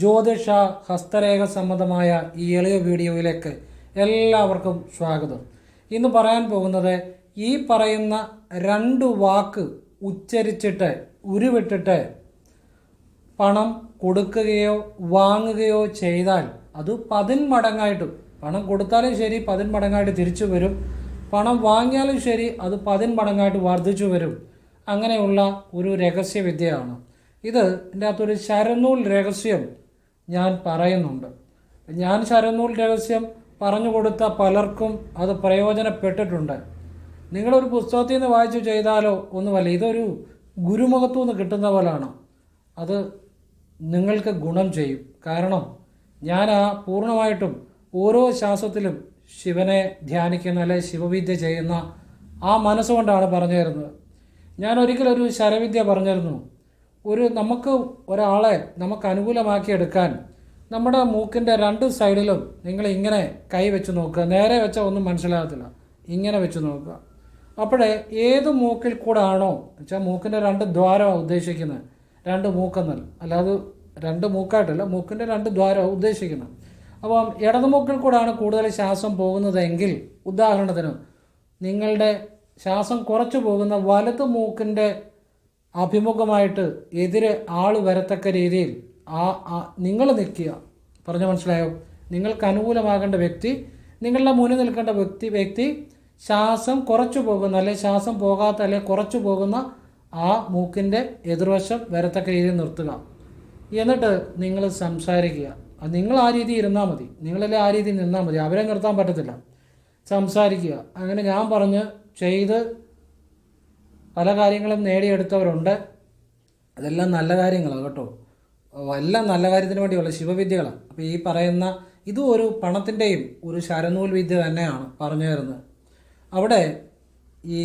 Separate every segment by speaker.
Speaker 1: ജ്യോതിഷ ഹസ്തരേഖ സംബന്ധമായ ഈ എളിയ വീഡിയോയിലേക്ക് എല്ലാവർക്കും സ്വാഗതം. ഇന്ന് പറയാൻ പോകുന്നത് ഈ പറയുന്ന രണ്ട് വാക്ക് ഉച്ചരിച്ചിട്ട് ഉരുവിട്ടിട്ട് പണം കൊടുക്കുകയോ വാങ്ങുകയോ ചെയ്താൽ അത് പതിന്മടങ്ങായിട്ട് പണം കൊടുത്താലും ശരി പതിന്മടങ്ങായിട്ട് തിരിച്ചു വരും. പണം വാങ്ങിയാലും ശരി അത് പതിന്മടങ്ങായിട്ട് വർദ്ധിച്ചു വരും. അങ്ങനെയുള്ള ഒരു രഹസ്യവിദ്യയാണ്. ഇത് ഇതിന്റെ അകത്തൊരു ശരനൂൽ രഹസ്യം ഞാൻ പറയുന്നുണ്ട്. ഞാൻ ശരനൂൽ രഹസ്യം പറഞ്ഞു കൊടുത്ത പലർക്കും അത് പ്രയോജനപ്പെട്ടിട്ടുണ്ട്. നിങ്ങളൊരു പുസ്തകത്തിൽ നിന്ന് വായിച്ചു ചെയ്താലോ ഒന്നുമല്ല ഇതൊരു ഗുരുമുഖത്തു നിന്ന് കിട്ടുന്ന പോലാണ്. അത് നിങ്ങൾക്ക് ഗുണം ചെയ്യും. കാരണം ഞാൻ ആ പൂർണമായിട്ടും ഓരോ ശ്വാസത്തിലും ശിവനെ ധ്യാനിക്കുന്ന അല്ലെ ശിവവിദ്യ ചെയ്യുന്ന ആ മനസ്സുകൊണ്ടാണ് പറഞ്ഞു തരുന്നത് ഞാൻ ഒരിക്കലൊരു ശരവിദ്യ പറഞ്ഞിരുന്നു. ഒരു നമുക്ക് ഒരാളെ നമുക്ക് അനുകൂലമാക്കി എടുക്കാൻ നമ്മുടെ മൂക്കിന്റെ രണ്ട് സൈഡിലും നിങ്ങൾ ഇങ്ങനെ കൈ വെച്ച് നോക്കുക. നേരെ വെച്ചാൽ ഒന്നും മനസ്സിലാകത്തില്ല. ഇങ്ങനെ വെച്ച് നോക്കുക. അപ്പോഴേ ഏത് മൂക്കിൽ കൂടെ ആണോ വെച്ചാൽ മൂക്കിന്റെ രണ്ട് ദ്വാരമാണ് ഉദ്ദേശിക്കുന്നത്. രണ്ട് മൂക്കെന്നല്ല അല്ലാതെ രണ്ട് മൂക്കായിട്ടല്ല മൂക്കിന്റെ രണ്ട് ദ്വാരമാണ് ഉദ്ദേശിക്കുന്നത്. അപ്പം ഇടതു മൂക്കിൽ കൂടെയാണ് കൂടുതൽ ശ്വാസം പോകുന്നതെങ്കിൽ ഉദാഹരണത്തിന് നിങ്ങളുടെ ശ്വാസം കുറച്ച് പോകുന്ന വലത് മൂക്കിന്റെ അഭിമുഖമായിട്ട് എതിരെ ആൾ വരത്തക്ക രീതിയിൽ ആ നിങ്ങൾ നിൽക്കുക. പറഞ്ഞു മനസ്സിലായോ? നിങ്ങൾക്ക് അനുകൂലമാകേണ്ട വ്യക്തി നിങ്ങളുടെ മുന്നിൽ നിൽക്കേണ്ട വ്യക്തി വ്യക്തി ശ്വാസം കുറച്ചു പോകുന്ന അല്ലെ ശ്വാസം പോകാത്ത അല്ലെ കുറച്ചു പോകുന്ന ആ മൂക്കിന്റെ എതിർവശം വരത്തക്ക രീതിയിൽ നിർത്തുക. എന്നിട്ട് നിങ്ങൾ സംസാരിക്കുക. നിങ്ങൾ ആ രീതി ഇരുന്നാൽ മതി. നിങ്ങളല്ലേ ആ രീതിയിൽ നിന്നാൽ മതി. അവരെ നിർത്താൻ പറ്റത്തില്ല. സംസാരിക്കുക. അങ്ങനെ ഞാൻ പറഞ്ഞ് ചെയ്ത് പല കാര്യങ്ങളും നേടിയെടുത്തവരുണ്ട്. അതെല്ലാം നല്ല കാര്യങ്ങളാണ് കേട്ടോ. എല്ലാം നല്ല കാര്യത്തിന് വേണ്ടിയുള്ള ശിവവിദ്യകളാണ് അപ്പോൾ ഈ പറയുന്ന ഇതും ഒരു പണത്തിന്റെയും ഒരു ശരനൂൽ വിദ്യ തന്നെയാണ് പറഞ്ഞു തരുന്നത്. അവിടെ ഈ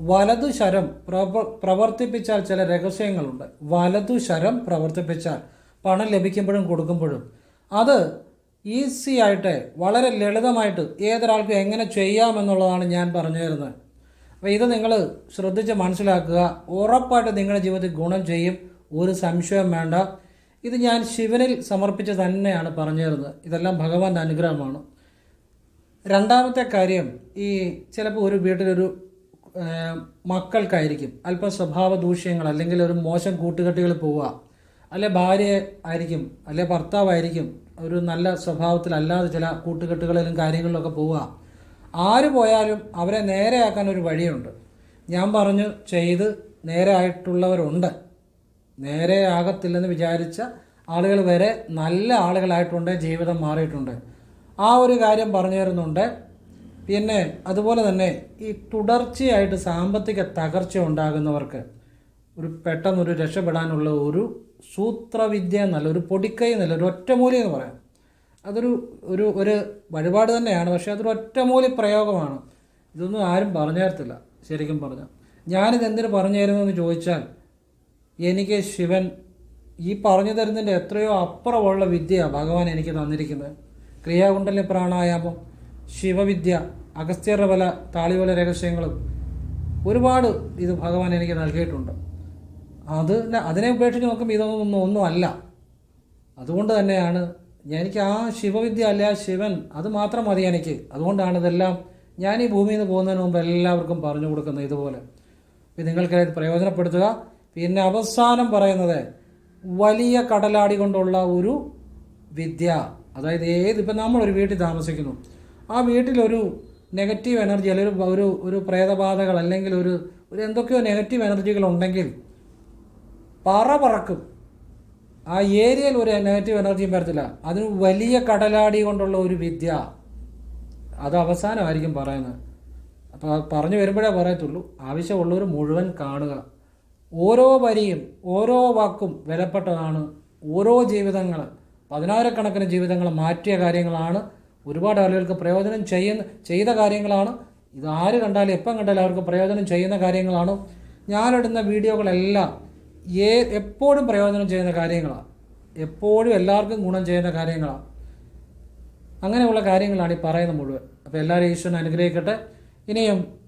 Speaker 1: വലതു ശരം പ്രവ പ്രവർത്തിപ്പിച്ചാൽ ചില രഹസ്യങ്ങളുണ്ട്. വലതു ശരം പ്രവർത്തിപ്പിച്ചാൽ പണം ലഭിക്കുമ്പോഴും കൊടുക്കുമ്പോഴും. അത് ഈസി ആയിട്ട് വളരെ ലളിതമായിട്ട് ഏതൊരാൾക്കും എങ്ങനെ ചെയ്യാമെന്നുള്ളതാണ് ഞാൻ പറഞ്ഞു തരുന്നത്. അപ്പോൾ ഇത് നിങ്ങൾ ശ്രദ്ധിച്ച് മനസ്സിലാക്കുക. ഉറപ്പായിട്ട് നിങ്ങളുടെ ജീവിതത്തിൽ ഗുണം ചെയ്യും. ഒരു സംശയം വേണ്ട. ഇത് ഞാൻ ശിവനിൽ സമർപ്പിച്ച് തന്നെയാണ് പറഞ്ഞു തരുന്നത് ഇതെല്ലാം ഭഗവാന്റെ അനുഗ്രഹമാണ്. രണ്ടാമത്തെ കാര്യം ഈ ചിലപ്പോൾ ഒരു വീട്ടിലൊരു മക്കൾക്കായിരിക്കും. അല്പം സ്വഭാവ ദൂഷ്യങ്ങൾ അല്ലെങ്കിൽ ഒരു മോശം കൂട്ടുകെട്ടികൾ പോവുക. അല്ലെ ഭാര്യ ആയിരിക്കും അല്ലെ ഭർത്താവായിരിക്കും. ഒരു നല്ല സ്വഭാവത്തിലല്ലാതെ ചില കൂട്ടുകെട്ടുകളിലും കാര്യങ്ങളിലൊക്കെ പോവുക. ആര് പോയാലും അവരെ നേരെയാക്കാൻ ഒരു വഴിയുണ്ട്. ഞാൻ പറഞ്ഞു ചെയ്ത് നേരെയായിട്ടുള്ളവരുണ്ട്. നേരെയാകത്തില്ലെന്ന് നേരെ വിചാരിച്ച ആളുകൾ വരെ നല്ല ആളുകളായിട്ടുണ്ട് ജീവിതം മാറിയിട്ടുണ്ട്. ആ ഒരു കാര്യം പറഞ്ഞു തരുന്നുണ്ട്. പിന്നെ അതുപോലെ തന്നെ ഈ തുടർച്ചയായിട്ട് സാമ്പത്തിക തകർച്ച ഉണ്ടാകുന്നവർക്ക് ഒരു പെട്ടെന്നൊരു രക്ഷപ്പെടാനുള്ള ഒരു സൂത്രവിദ്യ എന്നല്ല ഒരു പൊടിക്കൈ എന്നല്ല ഒരു ഒറ്റമൂലി എന്ന് പറയാം. അതൊരു ഒരു ഒരു വഴിപാട് തന്നെയാണ്. പക്ഷേ അതൊരു ഒറ്റമൂലി പ്രയോഗമാണ്. ഇതൊന്നും ആരും പറഞ്ഞു തരത്തില്ല ശരിക്കും പറഞ്ഞാൽ ഞാനിത് എന്തിനു പറഞ്ഞു തരുന്നതെന്ന് ചോദിച്ചാൽ എനിക്ക് ശിവൻ ഈ പറഞ്ഞു തരുന്നതിന്റെ എത്രയോ അപ്പുറമുള്ള വിദ്യയാണ് ഭഗവാൻ എനിക്ക് തന്നിരിക്കുന്നത്. ക്രിയാകുണ്ടല്യ പ്രാണായാമം ശിവവിദ്യ അഗസ്ത്യരുടെ പല താളിവല രഹസ്യങ്ങളും ഒരുപാട് ഇത് ഭഗവാൻ എനിക്ക് നൽകിയിട്ടുണ്ട്. അത് അതിനെ ഉപേക്ഷിച്ച് നോക്കുമ്പോൾ ഇതൊന്നും ഒന്നും അല്ല. അതുകൊണ്ട് തന്നെയാണ് എനിക്ക് ആ ശിവവിദ്യ അല്ല ശിവൻ അത് മാത്രം മതി എനിക്ക്. അതുകൊണ്ടാണ് ഇതെല്ലാം ഞാൻ ഈ ഭൂമിയിൽ നിന്ന് പോകുന്നതിന് മുമ്പ് എല്ലാവർക്കും പറഞ്ഞു കൊടുക്കുന്നത് ഇതുപോലെ. ഇത് നിങ്ങൾക്ക് പ്രയോജനപ്പെടുത്തുക. പിന്നെ അവസാനം പറയുന്നത് വലിയ കടലാടി കൊണ്ടുള്ള ഒരു വിദ്യ. അതായത് ഏത് ഇപ്പം നമ്മളൊരു വീട്ടിൽ താമസിക്കുന്നു. ആ വീട്ടിലൊരു നെഗറ്റീവ് എനർജി അല്ലെങ്കിൽ ഒരു ഒരു പ്രേതബാധകൾ അല്ലെങ്കിൽ ഒരു ഒരു എന്തൊക്കെയോ നെഗറ്റീവ് എനർജികൾ ഉണ്ടെങ്കിൽ പറ പറക്കും. ആ ഏരിയയിൽ ഒരു നെഗറ്റീവ് എനർജിയും വരത്തില്ല. അതിന് വലിയ കടലാടി കൊണ്ടുള്ള ഒരു വിദ്യ. അത് അവസാനമായിരിക്കും പറയുന്നത്. അപ്പോൾ പറഞ്ഞു വരുമ്പോഴേ പറയത്തുള്ളൂ. ആവശ്യമുള്ളവർ മുഴുവൻ കാണുക. ഓരോ വരിയും ഓരോ വാക്കും വിലപ്പെട്ടതാണ്. ഓരോ ജീവിതങ്ങൾ പതിനായിരക്കണക്കിന് ജീവിതങ്ങൾ മാറ്റിയ കാര്യങ്ങളാണ്. ഒരുപാട് ആളുകൾക്ക് പ്രയോജനം ചെയ്യുന്ന ചെയ്ത കാര്യങ്ങളാണ്. ഇത് ആര് കണ്ടാലും എപ്പം കണ്ടാലും അവർക്ക് പ്രയോജനം ചെയ്യുന്ന കാര്യങ്ങളാണ്. ഞാനിടുന്ന വീഡിയോകളെല്ലാം ഏ എപ്പോഴും പ്രയോജനം ചെയ്യുന്ന കാര്യങ്ങളാണ് എപ്പോഴും എല്ലാവർക്കും ഗുണം ചെയ്യുന്ന കാര്യങ്ങളാണ് അങ്ങനെയുള്ള കാര്യങ്ങളാണ് ഈ പറയുന്നത് മുഴുവൻ. അപ്പോൾ എല്ലാവരും ഈശ്വരൻ അനുഗ്രഹിക്കട്ടെ. ഇനിയും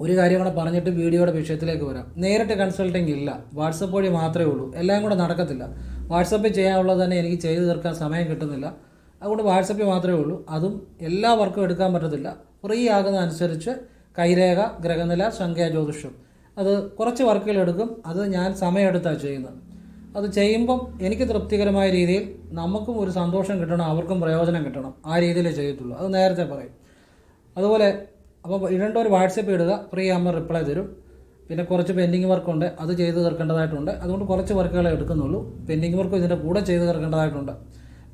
Speaker 1: ഒരു കാര്യം കൂടെ പറഞ്ഞിട്ട് വീഡിയോയുടെ വിഷയത്തിലേക്ക് വരാം. നേരിട്ട് കൺസൾട്ടിങ് ഇല്ല. വാട്സപ്പ് വഴി മാത്രമേ ഉള്ളൂ. എല്ലാം കൂടെ നടക്കത്തില്ല. വാട്സപ്പിൽ ചെയ്യാനുള്ളത് തന്നെ എനിക്ക് ചെയ്തു തീർക്കാൻ സമയം കിട്ടുന്നില്ല. അതുകൊണ്ട് വാട്സപ്പിൽ മാത്രമേ ഉള്ളൂ. അതും എല്ലാ വർക്കും എടുക്കാൻ പറ്റത്തില്ല. ഫ്രീ ആകുന്ന അനുസരിച്ച് കൈരേഖ ഗ്രഹനില സംഖ്യാ ജ്യോതിഷം. അത് കുറച്ച് വർക്കുകൾ എടുക്കും. അത് ഞാൻ സമയമെടുത്താണ് ചെയ്യുന്നത്. അത് ചെയ്യുമ്പം എനിക്ക് തൃപ്തികരമായ രീതിയിൽ നമുക്കും ഒരു സന്തോഷം കിട്ടണം അവർക്കും പ്രയോജനം കിട്ടണം. ആ രീതിയിലേ ചെയ്യത്തുള്ളൂ. അത് നേരത്തെ പറയും. അതുപോലെ അപ്പോൾ ഇടേണ്ട ഒരു വാട്സപ്പ് ഇടുക. ഫ്രീ ആകുമ്പോൾ റിപ്ലൈ തരും. പിന്നെ കുറച്ച് പെൻഡിങ് വർക്കുണ്ട് അത് ചെയ്ത് തീർക്കേണ്ടതായിട്ടുണ്ട്. അതുകൊണ്ട് കുറച്ച് വർക്കുകളെ എടുക്കുന്നുള്ളൂ. പെൻഡിങ് വർക്കും ഇതിന്റെ കൂടെ ചെയ്ത് തീർക്കേണ്ടതായിട്ടുണ്ട്.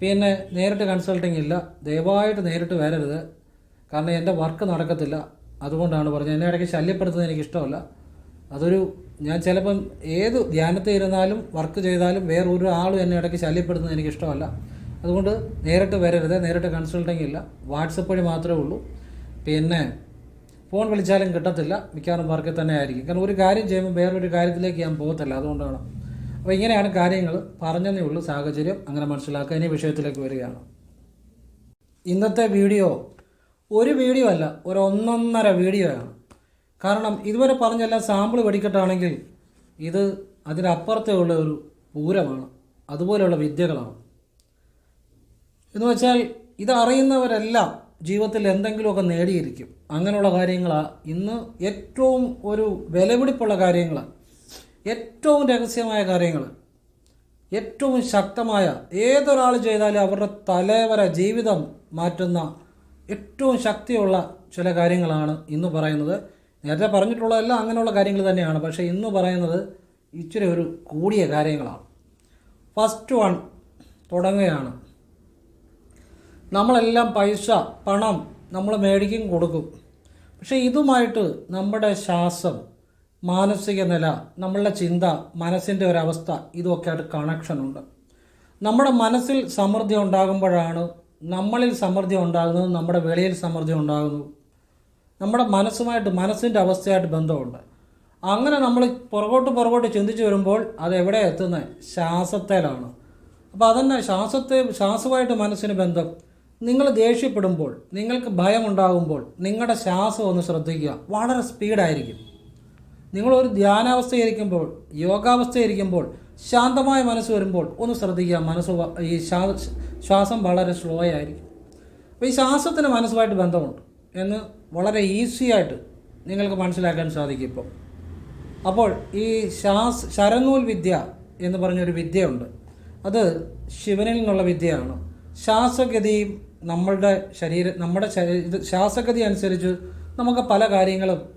Speaker 1: പിന്നെ നേരിട്ട് കൺസൾട്ടിങ് ഇല്ല. ദയവായിട്ട് നേരിട്ട് വരരുത്. കാരണം എന്റെ വർക്ക് നടക്കത്തില്ല. അതുകൊണ്ടാണ് പറഞ്ഞത്. എന്നെ ഇടയ്ക്ക് ശല്യപ്പെടുത്തുന്നത് എനിക്ക് ഇഷ്ടമല്ല. അതൊരു ഞാൻ ചിലപ്പം ഏത് ധ്യാനത്തിൽ ഇരുന്നാലും വർക്ക് ചെയ്താലും വേറെ ഒരു ആളും എന്നെ ഇടയ്ക്ക് ശല്യപ്പെടുത്തുന്നത് എനിക്ക് ഇഷ്ടമല്ല അതുകൊണ്ട് നേരിട്ട് വരരുത് നേരിട്ട് കൺസൾട്ടിങ് ഇല്ല. വാട്സപ്പ് വഴി മാത്രമേ ഉള്ളൂ. പിന്നെ ഫോൺ വിളിച്ചാലും കിട്ടത്തില്ല. മിക്കവാറും വർക്കിൽ തന്നെ ആയിരിക്കും. കാരണം ഒരു കാര്യം ചെയ്യുമ്പോൾ വേറൊരു കാര്യത്തിലേക്ക് ഞാൻ പോകത്തില്ല. അതുകൊണ്ടാണ്. അപ്പോൾ ഇങ്ങനെയാണ് കാര്യങ്ങൾ പറഞ്ഞതേ ഉള്ളൂ. സാഹചര്യം അങ്ങനെ മനസ്സിലാക്കുക. ഇനി വിഷയത്തിലേക്ക് വരികയാണ്. ഇന്നത്തെ വീഡിയോ ഒരു വീഡിയോ അല്ല ഒരു ഒന്നൊന്നര വീഡിയോ ആണ് കാരണം ഇതുവരെ പറഞ്ഞെല്ലാം സാമ്പിൾ വെടിക്കെട്ടാണെങ്കിൽ ഇത് അതിനപ്പുറത്തേ ഉള്ള ഒരു പൂരമാണ്. അതുപോലെയുള്ള വിദ്യകളാണ്. എന്ന് വെച്ചാൽ ഇത് അറിയുന്നവരെല്ലാം ജീവിതത്തിൽ എന്തെങ്കിലുമൊക്കെ നേടിയിരിക്കും. അങ്ങനെയുള്ള കാര്യങ്ങളാണ് ഇന്ന് ഏറ്റവും ഒരു വിലപിടിപ്പുള്ള കാര്യങ്ങളാണ് ഏറ്റവും രഹസ്യമായ കാര്യങ്ങൾ ഏറ്റവും ശക്തമായ ഏതൊരാൾ ചെയ്താലും അവരുടെ തലവര ജീവിതം മാറ്റുന്ന ഏറ്റവും ശക്തിയുള്ള ചില കാര്യങ്ങളാണ് ഇന്ന് പറയുന്നത്. നേരത്തെ പറഞ്ഞിട്ടുള്ളതെല്ലാം അങ്ങനെയുള്ള കാര്യങ്ങൾ തന്നെയാണ്. പക്ഷേ ഇന്ന് പറയുന്നത് ഇച്ചിരി ഒരു കൂടിയ കാര്യങ്ങളാണ്. ഫസ്റ്റ് വൺ തുടങ്ങുകയാണ്. നമ്മളെല്ലാം പൈസ പണം നമ്മൾ മേടിക്കും കൊടുക്കും. പക്ഷേ ഇതുമായിട്ട് നമ്മുടെ ശ്വാസം മാനസിക നില നമ്മളുടെ ചിന്ത മനസ്സിന്റെ ഒരവസ്ഥ ഇതൊക്കെ ആയിട്ട് കണക്ഷനുണ്ട് നമ്മുടെ മനസ്സിൽ സമൃദ്ധി ഉണ്ടാകുമ്പോഴാണ് നമ്മളിൽ സമൃദ്ധി ഉണ്ടാകുന്നത് നമ്മുടെ വെളിയിൽ സമൃദ്ധി ഉണ്ടാകുന്നു നമ്മുടെ മനസ്സുമായിട്ട് മനസ്സിന്റെ അവസ്ഥയായിട്ട് ബന്ധമുണ്ട്. അങ്ങനെ നമ്മൾ പുറകോട്ട് പുറകോട്ട് ചിന്തിച്ചു വരുമ്പോൾ അത് എവിടെ എത്തുന്നത് ശ്വാസത്തേലാണ്. അപ്പോൾ അതന്നെ ശ്വാസത്തെ ശ്വാസമായിട്ട് മനസ്സിന് ബന്ധം. നിങ്ങൾ ദേഷ്യപ്പെടുമ്പോൾ നിങ്ങൾക്ക് ഭയമുണ്ടാകുമ്പോൾ നിങ്ങളുടെ ശ്വാസം ഒന്ന് ശ്രദ്ധിക്കുക. വളരെ സ്പീഡായിരിക്കും. നിങ്ങളൊരു ധ്യാനാവസ്ഥയായിരിക്കുമ്പോൾ യോഗാവസ്ഥയായിരിക്കുമ്പോൾ ശാന്തമായ മനസ്സ് വരുമ്പോൾ ഒന്ന് ശ്രദ്ധിക്കുക. മനസ്സ് ഈ ശ്വാസം വളരെ സ്ലോ ആയിരിക്കും. അപ്പോൾ ഈ ശ്വാസത്തിന് മനസ്സുമായിട്ട് ബന്ധമുണ്ട്. എന്ന് വളരെ ഈസി ആയിട്ട് നിങ്ങൾക്ക് മനസ്സിലാക്കാൻ സാധിക്കും ഇപ്പം. അപ്പോൾ ഈ ശാസ് ശരനൂൽ വിദ്യ എന്ന് പറഞ്ഞൊരു വിദ്യയുണ്ട്. അത് ശിവനിൽ നിന്നുള്ള വിദ്യയാണ്. ശ്വാസഗതിയും നമ്മളുടെ ശരീര നമ്മുടെ ശരീര ശ്വാസഗതി അനുസരിച്ച് നമുക്ക് പല കാര്യങ്ങളും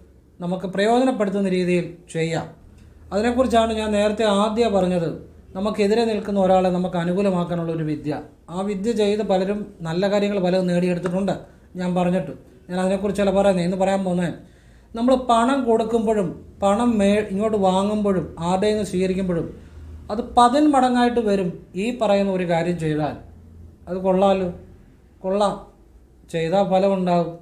Speaker 1: നമുക്ക് പ്രയോജനപ്പെടുത്തുന്ന രീതിയിൽ ചെയ്യാം. അതിനെക്കുറിച്ചാണ് ഞാൻ നേരത്തെ ആദ്യം പറഞ്ഞത്. നമുക്കെതിരെ നിൽക്കുന്ന ഒരാളെ നമുക്ക് അനുകൂലമാക്കാനുള്ള ഒരു വിദ്യ. ആ വിദ്യ ചെയ്ത് പലരും നല്ല കാര്യങ്ങൾ പലതും നേടിയെടുത്തിട്ടുണ്ട്. ഞാൻ പറഞ്ഞിട്ട്. ഞാൻ അതിനെക്കുറിച്ചല്ല പറയുന്നത് ഇന്ന് പറയാൻ പോകുന്നത് നമ്മൾ പണം കൊടുക്കുമ്പോഴും പണം മേ ഇങ്ങോട്ട് വാങ്ങുമ്പോഴും ആരുടെ നിന്ന് സ്വീകരിക്കുമ്പോഴും അത് പതിൻ മടങ്ങായിട്ട് വരും ഈ പറയുന്ന ഒരു കാര്യം ചെയ്താൽ. അത് കൊള്ളാമല്ലോ കൊള്ളാം. ചെയ്താൽ ഫലം ഉണ്ടാകും.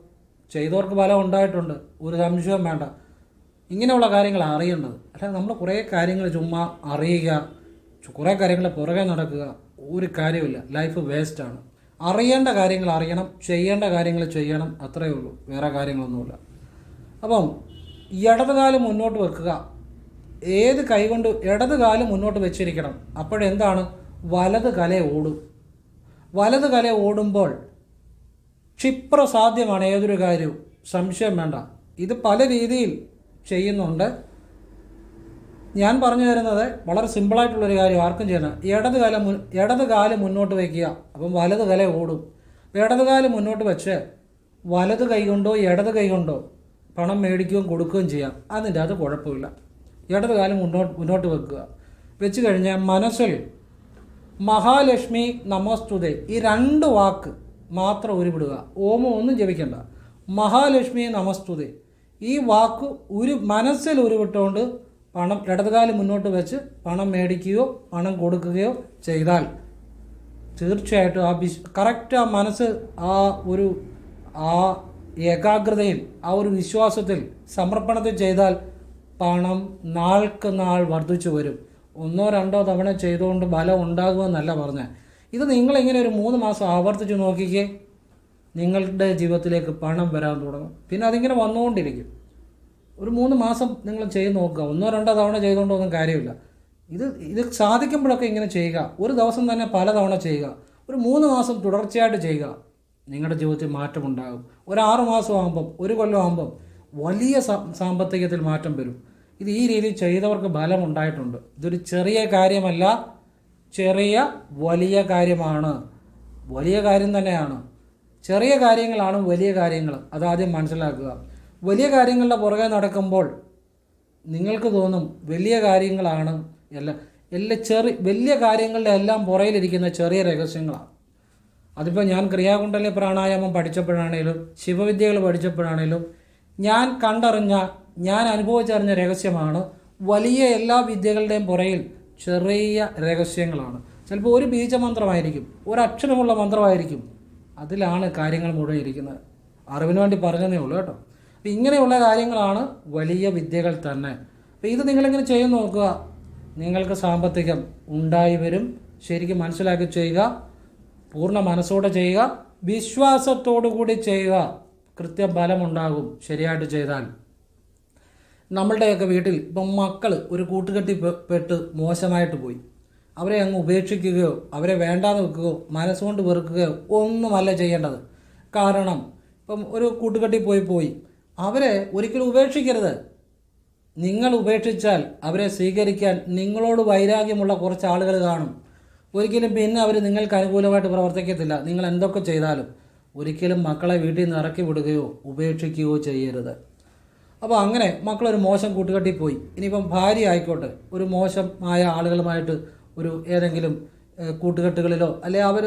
Speaker 1: ചെയ്തവർക്ക് ഫലം ഉണ്ടായിട്ടുണ്ട്. ഒരു സംശയവും വേണ്ട. ഇങ്ങനെയുള്ള കാര്യങ്ങൾ അറിയേണ്ടത്. അല്ലാതെ നമ്മൾ കുറേ കാര്യങ്ങൾ ചുമ്മാ അറിയുക കുറേ കാര്യങ്ങൾ പുറകെ നടക്കുക ഒരു കാര്യമില്ല ലൈഫ് വേസ്റ്റാണ് അറിയേണ്ട കാര്യങ്ങൾ അറിയണം ചെയ്യേണ്ട കാര്യങ്ങൾ ചെയ്യണം അത്രയേ ഉള്ളൂ. വേറെ കാര്യങ്ങളൊന്നുമില്ല. അപ്പം ഇടത് കാലം മുന്നോട്ട് വെക്കുക. ഏത് കൈകൊണ്ട് ഇടത് കാലം മുന്നോട്ട് വെച്ചിരിക്കണം അപ്പോഴെന്താണ്? വലത് കല ഓടും. വലത് കല ഓടുമ്പോൾ ക്ഷിപ്ര സാധ്യമാണ് ഏതൊരു കാര്യവും. സംശയം വേണ്ട. ഇത് പല രീതിയിൽ ചെയ്യുന്നുണ്ട്. ഞാൻ പറഞ്ഞു തരുന്നത് വളരെ സിമ്പിളായിട്ടുള്ളൊരു കാര്യം ആർക്കും ചെയ്യണം ഇടത് കാല ഇടത് കാൽ മുന്നോട്ട് വയ്ക്കുക അപ്പം വലത് കല ഓടും. ഇടത് കാൽ മുന്നോട്ട് വെച്ച് വലത് കൈ കൊണ്ടോ ഇടത് കൈ കൊണ്ടോ പണം മേടിക്കുകയും കൊടുക്കുകയും ചെയ്യാം. അതിന്റെ അത് കുഴപ്പമില്ല. ഇടത് കാലം മുന്നോട്ട് മുന്നോട്ട് വെക്കുക. വെച്ച് കഴിഞ്ഞാൽ മനസ്സിൽ മഹാലക്ഷ്മി നമസ്തുതേ. ഈ രണ്ട് വാക്ക് മാത്രം ഉരുവിടുക. ഓമം ഒന്നും ജപിക്കണ്ട. മഹാലക്ഷ്മി നമസ്തുതേ. ഈ വാക്ക് ഒരു മനസ്സിൽ ഉരുവിട്ടുകൊണ്ട് പണം ഇടതുകാൽ മുന്നോട്ട് വെച്ച് പണം മേടിക്കുകയോ പണം കൊടുക്കുകയോ ചെയ്താൽ തീർച്ചയായിട്ടും ആ വിശ് കറക്റ്റ് ആ മനസ്സ് ആ ഒരു ആ ഏകാഗ്രതയിൽ ആ ഒരു വിശ്വാസത്തിൽ സമർപ്പണത്തിൽ ചെയ്താൽ പണം നാൾക്ക് നാൾ വർദ്ധിച്ചു വരും. ഒന്നോ രണ്ടോ തവണ ചെയ്തുകൊണ്ട് ഫലം ഉണ്ടാകുമെന്നല്ല പറഞ്ഞത്. ഇത് നിങ്ങളിങ്ങനെ ഒരു മൂന്ന് മാസം ആവർത്തിച്ച് നോക്കിക്കേ നിങ്ങളുടെ ജീവിതത്തിലേക്ക് പണം വരാൻ തുടങ്ങും. പിന്നെ അതിങ്ങനെ വന്നുകൊണ്ടിരിക്കും. ഒരു മൂന്ന് മാസം നിങ്ങൾ ചെയ്ത് നോക്കുക. ഒന്നോ രണ്ടോ തവണ ചെയ്തുകൊണ്ടൊന്നും കാര്യമില്ല. ഇത് ഇത് സാധിക്കുമ്പോഴൊക്കെ ഇങ്ങനെ ചെയ്യുക. ഒരു ദിവസം തന്നെ പല തവണ ചെയ്യുക. ഒരു മൂന്ന് മാസം തുടർച്ചയായിട്ട് ചെയ്യുക. നിങ്ങളുടെ ജീവിതത്തിൽ മാറ്റമുണ്ടാകും. ഒരു ആറ് മാസം ആകുമ്പം ഒരു കൊല്ലം ആകുമ്പം വലിയ സാമ്പത്തികത്തിൽ മാറ്റം വരും. ഇത് ഈ രീതിയിൽ ചെയ്തവർക്ക് ഫലമുണ്ടായിട്ടുണ്ട്. ഇതൊരു ചെറിയ കാര്യമല്ല. ചെറിയ വലിയ കാര്യമാണ്. വലിയ കാര്യം തന്നെയാണ്. ചെറിയ കാര്യങ്ങളാണ് വലിയ കാര്യങ്ങൾ. അതാദ്യം മനസ്സിലാക്കുക. വലിയ കാര്യങ്ങളുടെ പുറകെ നടക്കുമ്പോൾ നിങ്ങൾക്ക് തോന്നും വലിയ കാര്യങ്ങളാണ് എല്ലാ എല്ലാ ചെറിയ വലിയ കാര്യങ്ങളുടെ എല്ലാം പുറയിലിരിക്കുന്ന ചെറിയ രഹസ്യങ്ങളാണ്. അതിപ്പോൾ ഞാൻ ക്രിയാകുണ്ടലി പ്രാണായാമം പഠിച്ചപ്പോഴാണേലും ശിവവിദ്യകൾ പഠിച്ചപ്പോഴാണേലും ഞാൻ കണ്ടറിഞ്ഞ ഞാൻ അനുഭവിച്ചറിഞ്ഞ രഹസ്യമാണ് വലിയ എല്ലാ വിദ്യകളുടെയും പുറയിൽ ചെറിയ രഹസ്യങ്ങളാണ്. ചിലപ്പോൾ ഒരു ബീജമന്ത്രമായിരിക്കും ഒരക്ഷരമുള്ള മന്ത്രമായിരിക്കും. അതിലാണ് കാര്യങ്ങൾ മുഴുവൻ ഇരിക്കുന്നത്. അറിവിന് വേണ്ടി പറഞ്ഞതേ ഉള്ളൂ കേട്ടോ. അപ്പം ഇങ്ങനെയുള്ള കാര്യങ്ങളാണ് വലിയ വിദ്യകൾ തന്നെ. അപ്പം ഇത് നിങ്ങളിങ്ങനെ ചെയ്ത് നോക്കുക? നിങ്ങൾക്ക് സാമ്പത്തികം ഉണ്ടായി വരും. ശരിക്കും മനസ്സിലാക്കി ചെയ്യുക. പൂർണ മനസ്സോടെ ചെയ്യുക. വിശ്വാസത്തോടു കൂടി ചെയ്യുക. കൃത്യ ഫലമുണ്ടാകും ശരിയായിട്ട് ചെയ്താൽ. നമ്മളുടെയൊക്കെ വീട്ടിൽ ഇപ്പം മക്കൾ ഒരു കൂട്ടുകെട്ടി പെട്ട് മോശമായിട്ട് പോയി. അവരെ അങ്ങ് ഉപേക്ഷിക്കുകയോ അവരെ വേണ്ടാന്ന് വെക്കുകയോ മനസ്സുകൊണ്ട് വെറുക്കുകയോ ഒന്നുമല്ല ചെയ്യേണ്ടത്. കാരണം ഇപ്പം ഒരു കൂട്ടുകെട്ടി പോയി പോയി. അവരെ ഒരിക്കലും ഉപേക്ഷിക്കരുത്. നിങ്ങൾ ഉപേക്ഷിച്ചാൽ അവരെ സ്വീകരിക്കാൻ നിങ്ങളോട് വൈരാഗ്യമുള്ള കുറച്ച് ആളുകൾ കാണും. ഒരിക്കലും പിന്നെ അവർ നിങ്ങൾക്ക് അനുകൂലമായിട്ട് പ്രവർത്തിക്കത്തില്ല. നിങ്ങൾ എന്തൊക്കെ ചെയ്താലും ഒരിക്കലും മക്കളെ വീട്ടിൽ നിന്ന് ഇറക്കി വിടുകയോ ഉപേക്ഷിക്കുകയോ ചെയ്യരുത്. അപ്പോൾ അങ്ങനെ മക്കളൊരു മോശം കൂട്ടുകെട്ടി പോയി. ഇനിയിപ്പം ഭാര്യ ആയിക്കോട്ടെ ഒരു മോശമായ ആളുകളുമായിട്ട് ഒരു ഏതെങ്കിലും കൂട്ടുകെട്ടുകളിലോ അല്ലെ അവർ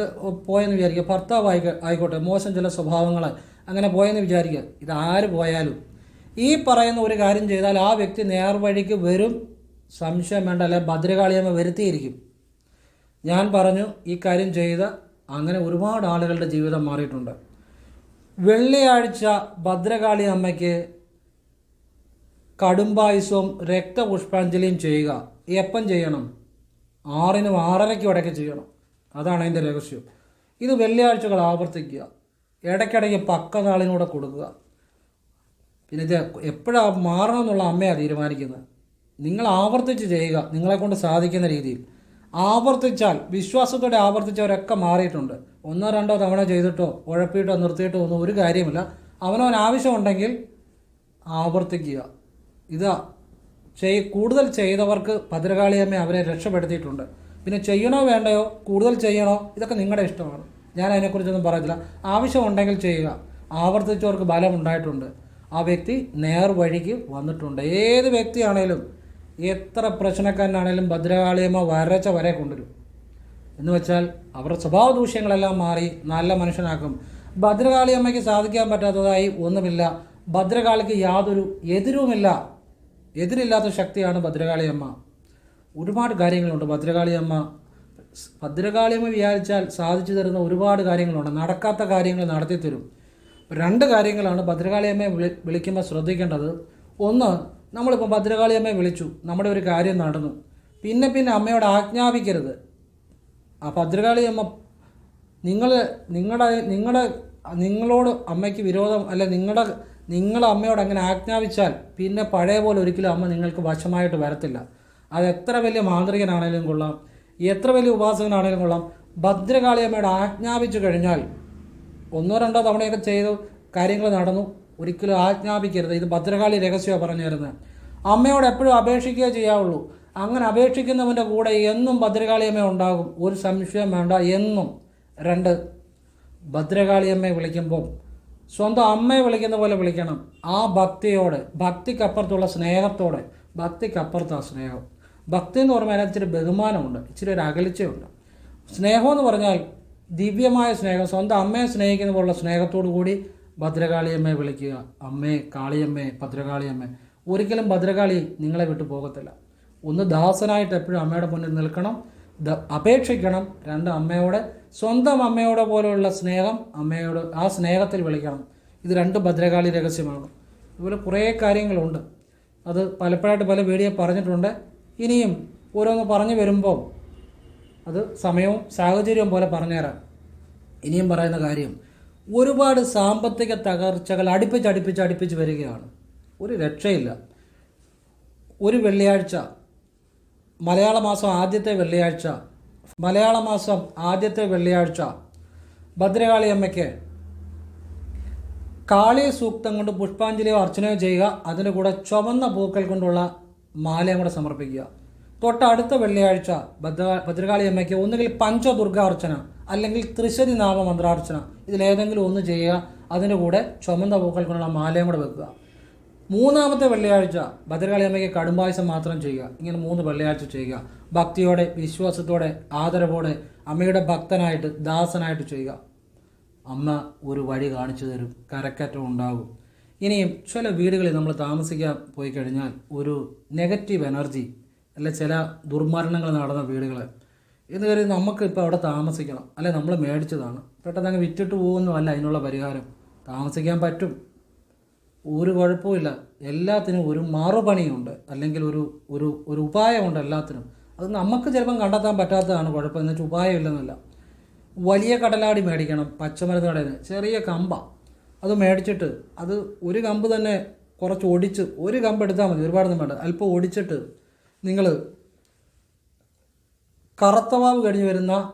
Speaker 1: പോയെന്ന് വിചാരിക്കുക ഭർത്താവ് ആയിക്കോ ആയിക്കോട്ടെ മോശം ചില സ്വഭാവങ്ങൾ അങ്ങനെ പോയെന്ന് വിചാരിക്കുക. ഇത് ആര് പോയാലും. ഈ പറയുന്ന ഒരു കാര്യം ചെയ്താൽ ആ വ്യക്തി നേർവഴിക്ക് വരും. സംശയം വേണ്ട അല്ലെ ഭദ്രകാളിയമ്മ വരുത്തിയിരിക്കും. ഞാൻ പറഞ്ഞു ഈ കാര്യം ചെയ്ത അങ്ങനെ ഒരുപാട് ആളുകളുടെ ജീവിതം മാറിയിട്ടുണ്ട്. വെള്ളിയാഴ്ച ഭദ്രകാളി അമ്മയ്ക്ക് കടുംബായുസവും രക്തപുഷ്പാഞ്ജലിയും ചെയ്യുക. എപ്പം ചെയ്യണം? ആറിനും ആറരയ്ക്കും ഇടയ്ക്ക് ചെയ്യണം. അതാണ് അതിന്റെ രഹസ്യം. ഇത് വെള്ളിയാഴ്ചകൾ ആവർത്തിക്കുക. ഇടയ്ക്കിടയ്ക്ക് പക്കനാളിനൂടെ കൊടുക്കുക. പിന്നെ ഇത് എപ്പോഴാണ് മാറണം എന്നുള്ള അമ്മയാണ് തീരുമാനിക്കുന്നത്. നിങ്ങൾ ആവർത്തിച്ച് ചെയ്യുക നിങ്ങളെക്കൊണ്ട് സാധിക്കുന്ന രീതിയിൽ. ആവർത്തിച്ചാൽ വിശ്വാസത്തോടെ ആവർത്തിച്ചവരൊക്കെ മാറിയിട്ടുണ്ട്. ഒന്നോ രണ്ടോ തവണ ചെയ്തിട്ടോ ഉഴപ്പിയിട്ടോ നിർത്തിയിട്ടോ ഒന്നും ഒരു കാര്യമില്ല. അവനവൻ ആവശ്യമുണ്ടെങ്കിൽ ആവർത്തിക്കുക. ഇതാ ചെയ് കൂടുതൽ ചെയ്തവർക്ക് ഭദ്രകാളിയമ്മ അവരെ രക്ഷപ്പെടുത്തിയിട്ടുണ്ട്. പിന്നെ ചെയ്യണോ വേണ്ടയോ കൂടുതൽ ചെയ്യണോ ഇതൊക്കെ നിങ്ങളുടെ ഇഷ്ടമാണ്. ഞാൻ അതിനെക്കുറിച്ചൊന്നും പറയത്തില്ല. ആവശ്യമുണ്ടെങ്കിൽ ചെയ്യുക. ആവർത്തിച്ചവർക്ക് ബലം ഉണ്ടായിട്ടുണ്ട് ആ വ്യക്തി നേർവഴിക്ക് വന്നിട്ടുണ്ട്. ഏത് വ്യക്തിയാണേലും എത്ര പ്രശ്നക്കാരനാണേലും ഭദ്രകാളിയമ്മ വരച്ച വരെ കൊണ്ടുവരും. എന്ന് വെച്ചാൽ അവരുടെ സ്വഭാവ ദൂഷ്യങ്ങളെല്ലാം മാറി നല്ല മനുഷ്യനാക്കും. ഭദ്രകാളിയമ്മയ്ക്ക് സാധിക്കാൻ പറ്റാത്തതായി ഒന്നുമില്ല. ഭദ്രകാളിക്ക് യാതൊരു എതിരുമില്ല. എതിരില്ലാത്ത ശക്തിയാണ് ഭദ്രകാളിയമ്മ. ഒരുപാട് കാര്യങ്ങളുണ്ട് ഭദ്രകാളി അമ്മ ഭദ്രകാളി അമ്മ വിചാരിച്ചാൽ സാധിച്ചു തരുന്ന ഒരുപാട് കാര്യങ്ങളുണ്ട്. നടക്കാത്ത കാര്യങ്ങൾ നടത്തി തരും. രണ്ട് കാര്യങ്ങളാണ് ഭദ്രകാളിയമ്മയെ വിളി വിളിക്കുമ്പോൾ ശ്രദ്ധിക്കേണ്ടത്. ഒന്ന് നമ്മളിപ്പോൾ ഭദ്രകാളിയമ്മയെ വിളിച്ചു. നമ്മുടെ ഒരു കാര്യം നടന്നു. പിന്നെ പിന്നെ അമ്മയോട് ആജ്ഞാപിക്കരുത്. ആ ഭദ്രകാളിയമ്മ നിങ്ങൾ നിങ്ങളുടെ നിങ്ങളുടെ നിങ്ങളോട് അമ്മയ്ക്ക് വിരോധം അല്ല നിങ്ങളുടെ നിങ്ങൾ അമ്മയോട് അങ്ങനെ ആജ്ഞാപിച്ചാൽ പിന്നെ പഴയ പോലെ ഒരിക്കലും അമ്മ നിങ്ങൾക്ക് വശമായിട്ട് വരത്തില്ല. അത് എത്ര വലിയ മാന്ത്രികനാണേലും കൊള്ളാം. എത്ര വലിയ ഉപാസകനാണെങ്കിലും കൊള്ളാം. ഭദ്രകാളി അമ്മയോട് ആജ്ഞാപിച്ചു കഴിഞ്ഞാൽ ഒന്നോ രണ്ടോ തവണയൊക്കെ ചെയ്തു കാര്യങ്ങൾ നടന്നു. ഒരിക്കലും ആജ്ഞാപിക്കരുത്. ഇത് ഭദ്രകാളി രഹസ്യമാണ് പറഞ്ഞു തരുന്നത്. അമ്മയോട് എപ്പോഴും അപേക്ഷിക്കുകയേ ചെയ്യാവുള്ളൂ. അങ്ങനെ അപേക്ഷിക്കുന്നവന്റെ കൂടെ എന്നും ഭദ്രകാളിയമ്മ ഉണ്ടാകും. ഒരു സംശയം വേണ്ട. എന്നും. രണ്ട്. ഭദ്രകാളിയമ്മയെ വിളിക്കുമ്പോൾ സ്വന്തം അമ്മയെ വിളിക്കുന്ന പോലെ വിളിക്കണം. ആ ഭക്തിയോടെ ഭക്തിക്കപ്പുറത്തുള്ള സ്നേഹത്തോടെ. ഭക്തിക്കപ്പുറത്താണ് സ്നേഹം. ഭക്തി എന്ന് പറഞ്ഞാൽ ഇച്ചിരി ബഹുമാനമുണ്ട് ഇച്ചിരി ഒരു അകലിച്ചയുണ്ട് സ്നേഹം എന്ന് പറഞ്ഞാൽ ദിവ്യമായ സ്നേഹം സ്വന്തം അമ്മയെ സ്നേഹിക്കുന്ന പോലുള്ള സ്നേഹത്തോടു കൂടി ഭദ്രകാളിയമ്മയെ വിളിക്കുക. അമ്മേ കാളിയമ്മേ ഭദ്രകാളിയമ്മേ. ഒരിക്കലും ഭദ്രകാളി നിങ്ങളെ വിട്ടു പോകത്തില്ല. ഒന്ന് ദാസനായിട്ട് എപ്പോഴും അമ്മയുടെ മുന്നിൽ നിൽക്കണം അപേക്ഷിക്കണം രണ്ട് അമ്മയോടെ സ്വന്തം അമ്മയോടെ പോലെയുള്ള സ്നേഹം അമ്മയോട് ആ സ്നേഹത്തിൽ വിളിക്കണം. ഇത് രണ്ട് ഭദ്രകാളി രഹസ്യമാണ്. ഇതുപോലെ കുറേ കാര്യങ്ങളുണ്ട്. അത് പലപ്പോഴായിട്ട് പല വീഡിയോ പറഞ്ഞിട്ടുണ്ട്. ഇനിയും ഓരോന്ന് പറഞ്ഞു വരുമ്പോൾ അത് സമയവും സാഹചര്യവും പോലെ പറഞ്ഞുതരാം. ഇനിയും പറയുന്ന കാര്യം ഒരുപാട് സാമ്പത്തിക തകർച്ചകൾ അടുപ്പിച്ച് അടുപ്പിച്ച് അടുപ്പിച്ച് വരികയാണ്. ഒരു രക്ഷയില്ല. ഒരു വെള്ളിയാഴ്ച മലയാള മാസം ആദ്യത്തെ വെള്ളിയാഴ്ച മലയാള മാസം ആദ്യത്തെ വെള്ളിയാഴ്ച ഭദ്രകാളി അമ്മയ്ക്ക് കാളി സൂക്തം കൊണ്ട് പുഷ്പാഞ്ജലിയോ അർച്ചനയോ ചെയ്യുക അതിന്റെ കൂടെ ചുവന്ന പൂക്കൾ കൊണ്ടുള്ള മാലയും കൂടെ സമർപ്പിക്കുക തൊട്ടടുത്ത വെള്ളിയാഴ്ച ഭദ്ര ഭദ്രകാളി അമ്മയ്ക്ക് ഒന്നുകിൽ പഞ്ചദുർഗാർച്ചന അല്ലെങ്കിൽ ത്രിശതി നാമ മന്ത്രാർച്ചന ഇതിലേതെങ്കിലും ഒന്ന് ചെയ്യുക. അതിന്റെ കൂടെ ചുമന്ന പൂക്കൾ കൊണ്ടുള്ള മാലയും കൂടെ വെക്കുക. മൂന്നാമത്തെ വെള്ളിയാഴ്ച ഭദ്രകാളി അമ്മയ്ക്ക് കടുംപായസം മാത്രം ചെയ്യുക. ഇങ്ങനെ മൂന്ന് വെള്ളിയാഴ്ച ചെയ്യുക. ഭക്തിയോടെ വിശ്വാസത്തോടെ ആദരവോടെ അമ്മയുടെ ഭക്തനായിട്ട് ദാസനായിട്ട് ചെയ്യുക. അമ്മ ഒരു വഴി കാണിച്ചു തരും. കരക്കറ്റം ഉണ്ടാകും. ഇനിയും ചില വീടുകളിൽ നമ്മൾ താമസിക്കാൻ പോയി കഴിഞ്ഞാൽ ഒരു നെഗറ്റീവ് എനർജി അല്ലെ ചില ദുർമരണങ്ങൾ നടന്ന വീടുകൾ എന്ന് കരുതി നമുക്കിപ്പോൾ അവിടെ താമസിക്കണം. അല്ലെ നമ്മൾ മേടിച്ചതാണ്. പെട്ടെന്ന് അങ്ങ് വിറ്റിട്ട് പോകുന്നതല്ല അതിനുള്ള പരിഹാരം. താമസിക്കാൻ പറ്റും. ഒരു കുഴപ്പമില്ല എല്ലാത്തിനും ഒരു മറുപണിയുണ്ട്. അല്ലെങ്കിൽ ഒരു ഒരു ഒരു ഉപായമുണ്ട് എല്ലാത്തിനും. അത് നമുക്ക് ചിലപ്പം കണ്ടെത്താൻ പറ്റാത്തതാണ് കുഴപ്പം. എന്ന് വെച്ചാൽ ഉപായമില്ലെന്നല്ല. വലിയ കടലാടി മേടിക്കണം. പച്ചമരുന്ന് കടയിൽ ചെറിയ കമ്പ. അത് മേടിച്ചിട്ട് അത് ഒരു കമ്പ് തന്നെ കുറച്ച് ഒടിച്ച് ഒരു കമ്പ് എടുത്താൽ മതി ഒരുപാട് വേണ്ട. അല്പം ഓടിച്ചിട്ട് നിങ്ങൾ കറുത്തവാവ് കഴിഞ്ഞ് വരുന്ന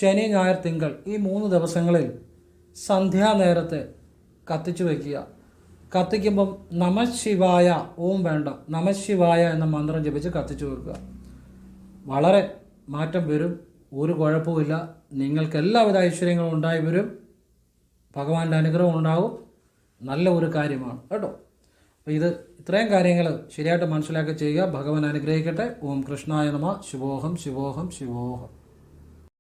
Speaker 1: ശനി ഞായർ തിങ്കൾ ഈ മൂന്ന് ദിവസങ്ങളിൽ സന്ധ്യാനേരത്തെ കത്തിച്ചു വയ്ക്കുക കത്തിക്കുമ്പം നമശിവായ ഓം വേണ്ട. നമശിവായ എന്ന മന്ത്രം ജപിച്ച് കത്തിച്ചു വെക്കുക. വളരെ മാറ്റം വരും ഒരു കുഴപ്പവുമില്ല. നിങ്ങൾക്ക് എല്ലാവിധ ഐശ്വര്യങ്ങളും ഉണ്ടായി വരും. ഭഗവാന്റെ അനുഗ്രഹം ഉണ്ടാവും. നല്ല ഒരു കാര്യമാണ്. കേട്ടോ? അപ്പോൾ ഇത് ഇത്രയും കാര്യങ്ങൾ ശരിയായിട്ട് മനസ്സിലാക്കി ചെയ്യുക. ഭഗവാൻ അനുഗ്രഹിക്കട്ടെ. ഓം കൃഷ്ണായ നമ. ശിവോഹം ശിവോഹം ശിവോഹം